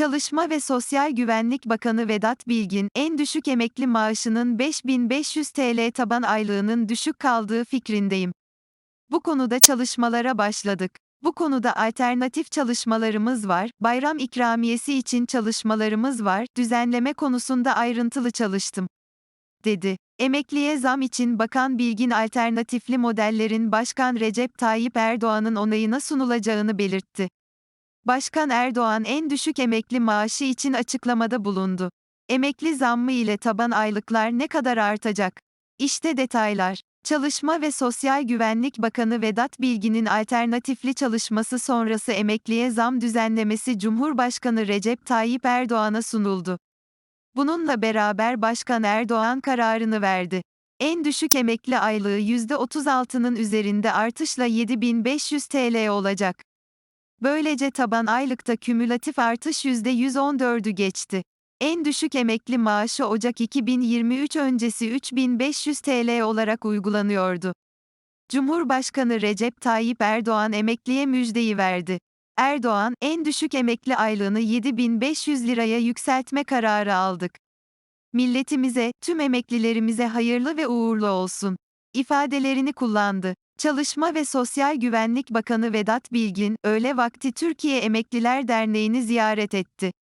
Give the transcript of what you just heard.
Çalışma ve Sosyal Güvenlik Bakanı Vedat Bilgin, en düşük emekli maaşının 5500 TL taban aylığının düşük kaldığı fikrindeyim. Bu konuda çalışmalara başladık. Bu konuda alternatif çalışmalarımız var, bayram ikramiyesi için çalışmalarımız var, düzenleme konusunda ayrıntılı çalıştım. dedi. Emekliye zam için Bakan Bilgin alternatifli modellerin Başkan Recep Tayyip Erdoğan'ın onayına sunulacağını belirtti. Başkan Erdoğan en düşük emekli maaşı için açıklamada bulundu. Emekli zammı ile taban aylıklar ne kadar artacak? İşte detaylar. Çalışma ve Sosyal Güvenlik Bakanı Vedat Bilgin'in alternatifli çalışması sonrası emekliye zam düzenlemesi Cumhurbaşkanı Recep Tayyip Erdoğan'a sunuldu. Bununla beraber Başkan Erdoğan kararını verdi. En düşük emekli aylığı %36'nın üzerinde artışla 7500 TL olacak. Böylece taban aylıkta kümülatif artış %114'ü geçti. En düşük emekli maaşı Ocak 2023 öncesi 3500 TL olarak uygulanıyordu. Cumhurbaşkanı Recep Tayyip Erdoğan emekliye müjdeyi verdi. Erdoğan, en düşük emekli aylığını 7500 liraya yükseltme kararı aldık. Milletimize, tüm emeklilerimize hayırlı ve uğurlu olsun. ifadelerini kullandı. Çalışma ve Sosyal Güvenlik Bakanı Vedat Bilgin, öğle vakti Türkiye Emekliler Derneği'ni ziyaret etti.